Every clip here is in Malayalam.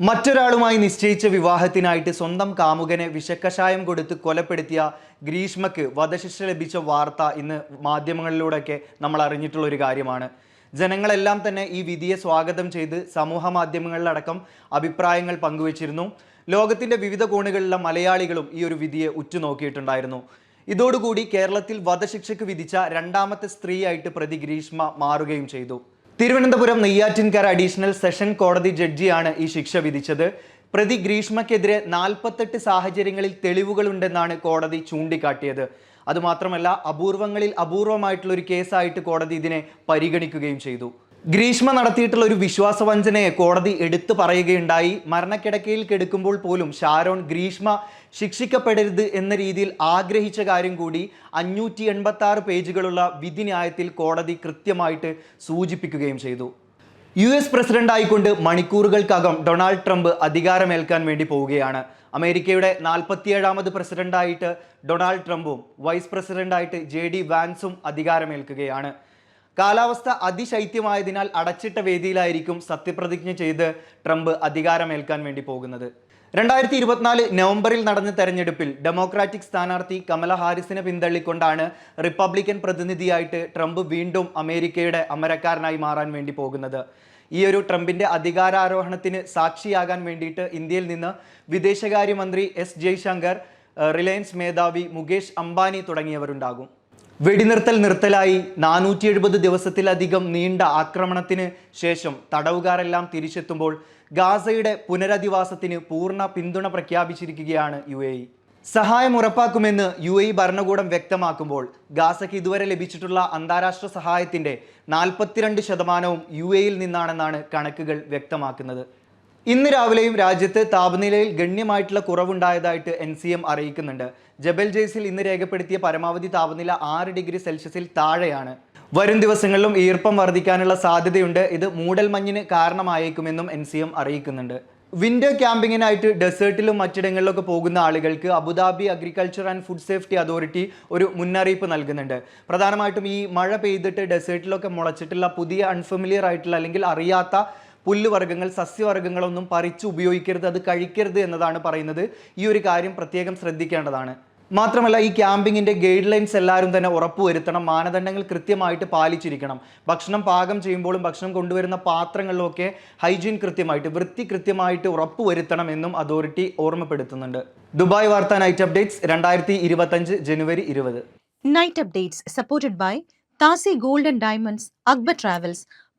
മറ്റൊരാളുമായി നിശ്ചയിച്ച വിവാഹത്തിനായിട്ട് സ്വന്തം കാമുകനെ വിഷക്കഷായം കൊടുത്ത് കൊലപ്പെടുത്തിയ ഗ്രീഷ്മക്ക് വധശിക്ഷ ലഭിച്ച വാർത്ത ഇന്ന് മാധ്യമങ്ങളിലൂടെയൊക്കെ നമ്മൾ അറിഞ്ഞിട്ടുള്ള ഒരു കാര്യമാണ്. ജനങ്ങളെല്ലാം തന്നെ ഈ വിധിയെ സ്വാഗതം ചെയ്ത് സമൂഹ മാധ്യമങ്ങളിലടക്കം അഭിപ്രായങ്ങൾ പങ്കുവച്ചിരുന്നു. ലോകത്തിന്റെ വിവിധ കോണുകളിലെ മലയാളികളും ഈ ഒരു വിധിയെ ഉറ്റുനോക്കിയിട്ടുണ്ടായിരുന്നു. ഇതോടുകൂടി കേരളത്തിൽ വധശിക്ഷയ്ക്ക് വിധിച്ച രണ്ടാമത്തെ സ്ത്രീയായിട്ട് പ്രതി ഗ്രീഷ്മ മാറുകയും ചെയ്തു. തിരുവനന്തപുരം നെയ്യാറ്റിൻകര അഡീഷണൽ സെഷൻ കോടതി ജഡ്ജിയാണ് ഈ ശിക്ഷ വിധിച്ചത്. പ്രതി ഗ്രീഷ്മക്കെതിരെ നാൽപ്പത്തെട്ട് സാഹചര്യങ്ങളിൽ തെളിവുകളുണ്ടെന്നാണ് കോടതി ചൂണ്ടിക്കാട്ടിയത്. അതുമാത്രമല്ല അപൂർവങ്ങളിൽ അപൂർവമായിട്ടുള്ള ഒരു കേസായിട്ട് കോടതി ഇതിനെ പരിഗണിക്കുകയും ചെയ്തു. ഗ്രീഷ്മ നടത്തിയിട്ടുള്ള ഒരു വിശ്വാസവഞ്ചനയെ കോടതി എടുത്തു പറയുകയുണ്ടായി. മരണക്കിടക്കയിൽ കെടുക്കുമ്പോൾ പോലും ഷാരോൺ ഗ്രീഷ്മ ശിക്ഷിക്കപ്പെടരുത് എന്ന രീതിയിൽ ആഗ്രഹിച്ച കാര്യം കൂടി അഞ്ഞൂറ്റി എൺപത്തി ആറ് പേജുകളുള്ള വിധിന്യായത്തിൽ കോടതി കൃത്യമായിട്ട് സൂചിപ്പിക്കുകയും ചെയ്തു. യു എസ് പ്രസിഡന്റ് ആയിക്കൊണ്ട് മണിക്കൂറുകൾക്കകം ഡൊണാൾഡ് ട്രംപ് അധികാരമേൽക്കാൻ വേണ്ടി പോവുകയാണ്. അമേരിക്കയുടെ നാൽപ്പത്തിയേഴാമത് പ്രസിഡന്റായിട്ട് ഡൊണാൾഡ് ട്രംപും വൈസ് പ്രസിഡന്റായിട്ട് ജെ ഡി വാൻസും അധികാരമേൽക്കുകയാണ്. കാലാവസ്ഥ അതിശൈത്യമായതിനാൽ അടച്ചിട്ട വേദിയിലായിരിക്കും സത്യപ്രതിജ്ഞ ചെയ്ത് ട്രംപ് അധികാരമേൽക്കാൻ വേണ്ടി പോകുന്നത്. രണ്ടായിരത്തി ഇരുപത്തിനാല് നവംബറിൽ നടന്ന തെരഞ്ഞെടുപ്പിൽ ഡെമോക്രാറ്റിക് സ്ഥാനാർത്ഥി കമല ഹാരിസിനെ പിന്തള്ളിക്കൊണ്ടാണ് റിപ്പബ്ലിക്കൻ പ്രതിനിധിയായിട്ട് ട്രംപ് വീണ്ടും അമേരിക്കയുടെ അമരക്കാരനായി മാറാൻ വേണ്ടി പോകുന്നത്. ഈ ഒരു ട്രംപിന്റെ അധികാരാരോഹണത്തിന് സാക്ഷിയാകാൻ വേണ്ടിയിട്ട് ഇന്ത്യയിൽ നിന്ന് വിദേശകാര്യമന്ത്രി എസ് ജയശങ്കർ റിലയൻസ് മേധാവി മുകേഷ് അംബാനി തുടങ്ങിയവരുണ്ടാകും. വെടിനിർത്തൽ നിർത്തലായി നാനൂറ്റി എഴുപത് ദിവസത്തിലധികം നീണ്ട ആക്രമണത്തിന് ശേഷം തടവുകാരെല്ലാം തിരിച്ചെത്തുമ്പോൾ ഗാസയുടെ പുനരധിവാസത്തിന് പൂർണ പിന്തുണ പ്രഖ്യാപിച്ചിരിക്കുകയാണ് യു എ സഹായം ഉറപ്പാക്കുമെന്ന് യു എ ഭരണകൂടം വ്യക്തമാക്കുമ്പോൾ ഗാസയ്ക്ക് ഇതുവരെ ലഭിച്ചിട്ടുള്ള അന്താരാഷ്ട്ര സഹായത്തിന്റെ നാൽപ്പത്തിരണ്ട് ശതമാനവും യു എയിൽ നിന്നാണെന്നാണ് കണക്കുകൾ വ്യക്തമാക്കുന്നത്. ഇന്ന് രാവിലെയും രാജ്യത്ത് താപനിലയിൽ ഗണ്യമായിട്ടുള്ള കുറവുണ്ടായതായിട്ട് എൻ സി എം അറിയിക്കുന്നുണ്ട്. ജബൽ ജെയ്സിൽ ഇന്ന് രേഖപ്പെടുത്തിയ പരമാവധി താപനില ആറ് ഡിഗ്രി സെൽഷ്യസിൽ താഴെയാണ്. വരും ദിവസങ്ങളിലും ഈർപ്പം വർദ്ധിക്കാനുള്ള സാധ്യതയുണ്ട്. ഇത് മൂടൽമഞ്ഞിന് കാരണമായേക്കുമെന്നും എൻ സി എം അറിയിക്കുന്നുണ്ട്. വിന്റർ ക്യാമ്പിങ്ങിനായിട്ട് ഡെസേർട്ടിലും മറ്റിടങ്ങളിലൊക്കെ പോകുന്ന ആളുകൾക്ക് Abu Dhabi agriculture and food safety authority ഒരു മുന്നറിയിപ്പ് നൽകുന്നുണ്ട്. പ്രധാനമായിട്ടും ഈ മഴ പെയ്തിട്ട് ഡെസേർട്ടിലൊക്കെ മുളച്ചിട്ടുള്ള പുതിയ അൺഫെമിലിയർ ആയിട്ടുള്ള അല്ലെങ്കിൽ അറിയാത്ത പുല്ലുവർഗങ്ങൾ സസ്യവർഗങ്ങളൊന്നും പറിച്ച് ഉപയോഗിക്കരുത് അത് കഴിക്കരുത് എന്നതാണ് പറയുന്നത്. ഈ ഒരു കാര്യം പ്രത്യേകം ശ്രദ്ധിക്കേണ്ടതാണ്. മാത്രമല്ല ഈ ക്യാമ്പിങ്ങിന്റെ ഗൈഡ് ലൈൻസ് എല്ലാവരും തന്നെ ഉറപ്പുവരുത്തണം മാനദണ്ഡങ്ങൾ കൃത്യമായിട്ട് പാലിച്ചിരിക്കണം. ഭക്ഷണം പാകം ചെയ്യുമ്പോഴും ഭക്ഷണം കൊണ്ടുവരുന്ന പാത്രങ്ങളിലൊക്കെ ഹൈജീൻ കൃത്യമായിട്ട് വൃത്തി കൃത്യമായിട്ട് ഉറപ്പുവരുത്തണം എന്നും അതോറിറ്റി ഓർമ്മപ്പെടുത്തുന്നുണ്ട്. ദുബായ് വാർത്താ നൈറ്റ് അപ്ഡേറ്റ്സ് രണ്ടായിരത്തി ഇരുപത്തഞ്ച് ജനുവരി ഇരുപത്. നൈറ്റ് അപ്ഡേറ്റ്സ് സപ്പോർട്ടഡ് ബൈ താസി ഗോൾഡൻ ഡയമണ്ട്സ് അക്ബർ Akbar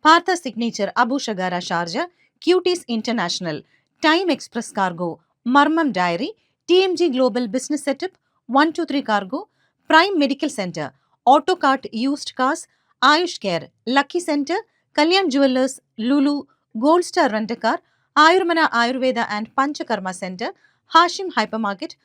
പാർത്ത signature Abu Shagara Sharjah cuties international time express cargo മർമ്മം dairy T M G global business setup one two three cargo prime medical centre autocart used cars Ayush care lucky centre Kalyan jewellers Lulu gold star rent a car Ayurmana Ayurveda and Panchakarma centre Hashim hypermarket